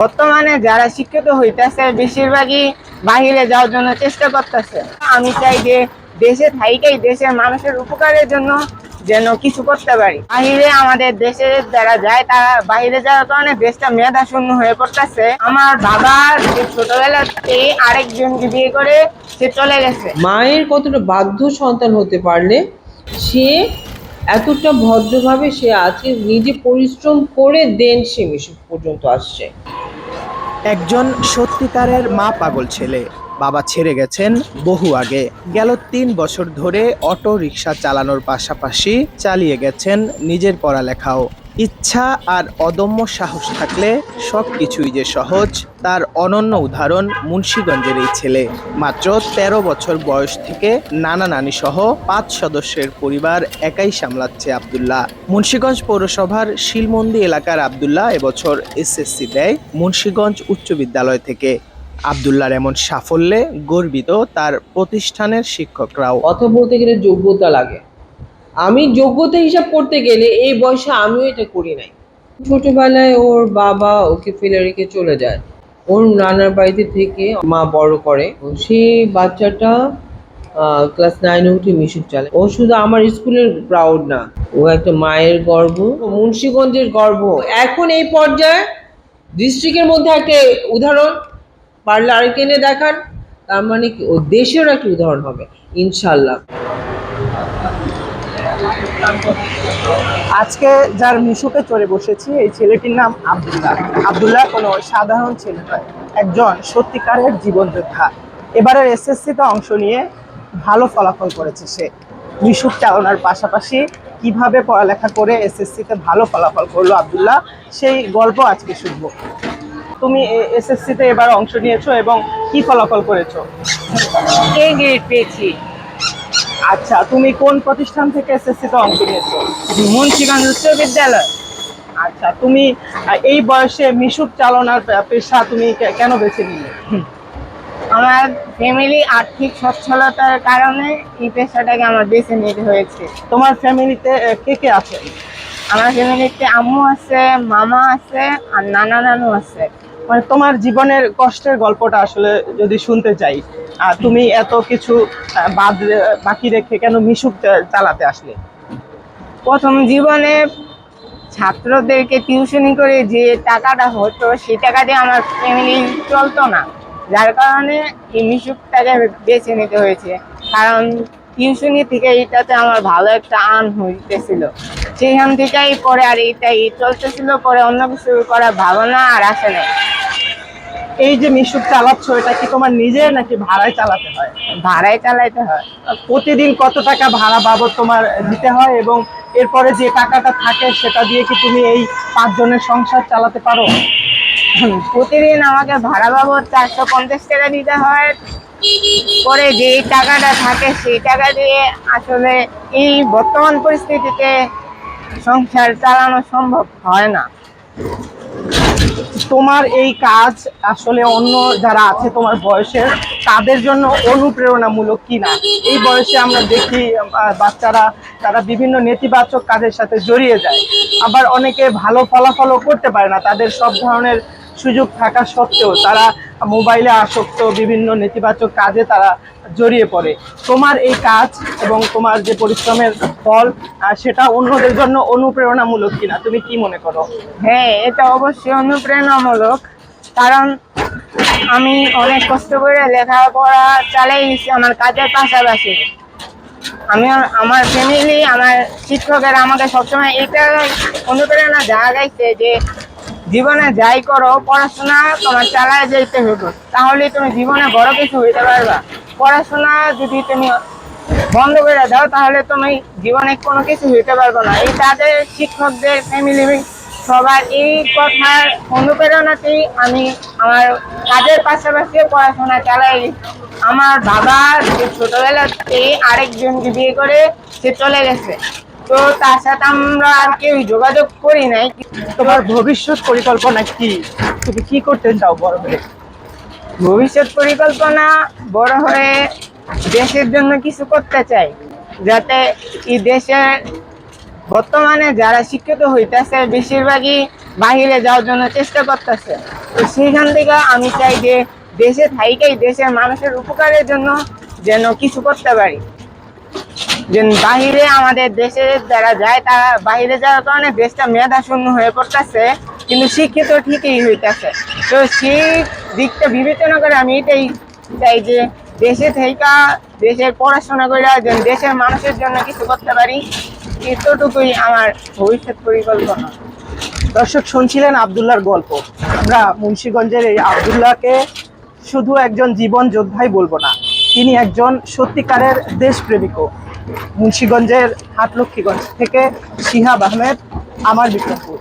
বর্তমানে যারা শিক্ষিত হইতেছে, বেশিরভাগই বাহিরে যাওয়ার জন্য চেষ্টা করতেছে। আমি চাই যে দেশে থাইকেই দেশের মানুষের উপকারের জন্য যেন কিছু করতে পারি। বাহিরে আমাদের দেশে যারা যায়, তারা বাহিরে যাওয়ার কারণে দেশটা মেধা শূন্য হয়ে পড়তেছে। আমার বাবা যে ছোটবেলাতেই আরেকজনকে বিয়ে করে, সে চলে গেছে। মায়ের কতটা বাধ্য সন্তান হতে পারলে, সে এতটা ভদ্রভাবে সে আজকে নিজে পরিশ্রম করে দেন সে মিশু পর্যন্ত আসছে। একজন সত্যিকারের মা পাগল ছেলে। বাবা ছেড়ে গেছেন বহু আগে। গেল তিন বছর ধরে অটো রিক্সা চালানোর পাশাপাশি চালিয়ে গেছেন নিজের পড়ালেখাও। ইচ্ছা আর অদম্য সাহস থাকলে সব কিছুই যে সহজ, তার অনন্য উদাহরণ মুন্সীগঞ্জের এই ছেলে। মাত্র ১৩ বছর বয়স থেকে নানা নানি সহ পাঁচ সদস্যের পরিবার একাই সামলাচ্ছে আবদুল্লাহ। মুন্সীগঞ্জ পৌরসভার শিলমন্দি এলাকার আবদুল্লাহ এবছর এসএসসি দেয় মুন্সীগঞ্জ উচ্চ বিদ্যালয় থেকে। আবদুল্লাহর এমন সাফল্যে গর্বিত তার প্রতিষ্ঠানের শিক্ষকরাও। কথা বলতে গেলে যোগ্যতা লাগে। আমি যোগ্যতা হিসাব করতে গেলে এই বয়সে আমিও এটা করি নাই। ছোটবেলায় ওর বাবা ওকে ফেলে রেখে চলে যায়। ওর নানার বাড়িতে থেকে মা বড় করে। সেই বাচ্চাটা ক্লাস নাইনে উঠে মিশুক চালে। ও শুধু আমার স্কুলের প্রাউড না, ও একটা মায়ের গর্ব। মুন্সীগঞ্জের গর্ব। এখন এই পর্যায়ে ডিস্ট্রিক্টের মধ্যে একটা উদাহরণ, পারলে আরেক এনে দেখান। তার মানে কি, ও দেশের একটা উদাহরণ হবে ইনশাল্লাহ আজকে যার মিশুকে চড়ে বসেছি, এই ছেলেটির নাম আব্দুল্লাহ। আবদুল্লাহ কোনো সাধারণ ছেলে নয়, একজন সত্যিকারের জীবন যোদ্ধা এবারের এসএসসিতে অংশ নিয়ে ভালো ফলাফল করেছে সে। মিশুক চালনার পাশাপাশি কীভাবে পড়ালেখা করে এসএসসিতে ভালো ফলাফল করল আবদুল্লাহ, সেই গল্প আজকে শুনব। তুমি এসএসসিতে এবার অংশ নিয়েছো এবং কি ফলাফল করেছ? এ গ্রেড পেয়েছি। আচ্ছা তুমি কোন প্রতিষ্ঠান থেকে এসএসসিতে অংশ নিয়েছো? মুন্সিগঞ্জ উচ্চ বিদ্যালয়। আচ্ছা তুমি এই বয়সে মিশুক চালনার পেশা তুমি কে- কেন বেছে নিলে? আমার ফ্যামিলি আর্থিক সচ্ছলতার কারণে এই পেশাটাকে আমার বেছে নিতে হয়েছে। তোমার ফ্যামিলিতে কে কে আছে? আমার ফ্যামিলিতে আম্মু আছে মামা আছে আর নানা নানু আছে। মানে তোমার জীবনের কষ্টের গল্পটা আসলে যদি শুনতে চাই, আর তুমি এত কিছু বাদ বাকি রেখে কেন মিশুক চালাতে আসলে? প্রথম জীবনে ছাত্রদেরকে টিউশনি করে যে টাকাটা হতো, সেই টাকা দিয়ে আমার ফ্যামিলি চলতো না। যার কারণে এই মিশুকটাকে বেছে নিতে হয়েছে। কারণ টিউশনি থেকে এটাতে আমার ভালো একটা আর্ন হইতেছিল। সেইখান থেকেই পরে আর এইটাই। চলতেছিল পরে অন্য কিছু করার ভাবনা আর আসে নাই। এই যে মিশুক চালাচ্ছ এটা কি তোমার নিজের নাকি ভাড়ায় চালাতে হয়? ভাড়ায় চালাইতে হয়। প্রতিদিন কত টাকা ভাড়া বাবদ তোমার দিতে হয় এবং এরপরে যে টাকাটা থাকে সেটা দিয়ে কি তুমি এই পাঁচজনের সংসার চালাতে পারো? প্রতিদিন আমাকে ভাড়া বাবদ চারশো পঞ্চাশ টাকা দিতে হয়। পরে যে টাকাটা থাকে সেই টাকা দিয়ে আসলে এই বর্তমান পরিস্থিতিতে সংসার চালানো সম্ভব হয় না। তোমার এই কাজ আসলে অন্য যারা আছে তোমার বয়সের, তাদের জন্য অনুপ্রেরণামূলক কিনা? এই বয়সে আমরা দেখি বাচ্চারা, তারা বিভিন্ন নেতিবাচক কাজের সাথে জড়িয়ে যায়। আবার অনেকে ভালো ফলাফলও করতে পারে না। তাদের সব ধরনের সুযোগ থাকা সত্ত্বেও তারা মোবাইলে আসক্ত বিভিন্ন নেতিবাচক কাজে তারা জড়িয়ে পড়ে। তোমার এই কাজ এবং তোমার যে পরিশ্রমের ফল সেটা অন্যদের জন্য অনুপ্রেরণামূলক কিনা, তুমি কি মনে করো? হ্যাঁ এটা অবশ্যই অনুপ্রেরণামূলক। কারণ আমি অনেক কষ্ট করে লেখাপড়া চালাই নিচ্ছি আমার কাজের পাশাপাশি। আমি আমার ফ্যামিলি আমার শিক্ষকেরা আমাকে সবসময় এটা অনুপ্রেরণা গেছে যে জীবনে যাই করো, পড়াশোনা তোমার চালায় যেতে হবে তাহলে তুমি জীবনে বড় কিছু হইতে পারবা। পড়াশোনা যদি তুমি বন্ধ করে দাও, তাহলে তুমি জীবনে কোনো কিছু হইতে পারবে না। এই তাদের শিক্ষকদের ফ্যামিলি সবার এই কথার অনুপ্রেরণাতেই আমি আমার কাজের পাশাপাশি পড়াশোনা চালাই। আমার বাবা যে ছোটবেলাতেই আরেকজনকে বিয়ে করে, সে চলে গেছে। তো তার সাথে আমরা আর কেউ যোগাযোগ করি নাই। তোমার ভবিষ্যৎ পরিকল্পনা কি? তুমি কি করতে চাও বড় হয়ে? ভবিষ্যৎ পরিকল্পনা বড় হয়ে দেশের জন্য কিছু করতে চাই যাতে এই দেশের বর্তমানে যারা শিক্ষিত হইতেছে বেশিরভাগই বাহিরে যাওয়ার জন্য চেষ্টা করতেছে। তো সেইখান থেকে আমি চাই যে দেশে থাইকেই দেশের মানুষের উপকারের জন্য যেন কিছু করতে পারি। যে বাহিরে আমাদের দেশে যারা যায়, তারা বাইরে যাওয়ার কারণে দেশটা মেধা শূন্য হয়ে পড়তেছে, কিন্তু শিক্ষিত ঠিকই হইতেছে। তো সেই দিকটা বিবেচনা করে আমি এটাই চাই যে দেশে থেকে দেশের পড়াশোনা করে যেন দেশের মানুষের জন্য কিছু করতে পারি, এতটুকুই আমার ভবিষ্যৎ পরিকল্পনা। দর্শক, শুনছিলেন আবদুল্লাহর গল্প। আমরা মুন্সীগঞ্জের এই আবদুল্লাহকে শুধু একজন জীবন যোদ্ধাই বলব না, তিনি একজন সত্যিকারের দেশপ্রেমিকও। মুন্সিগঞ্জের হাটলক্ষ্মীগঞ্জ থেকে শিহাব আহমেদ আমার বিক্রমপুর।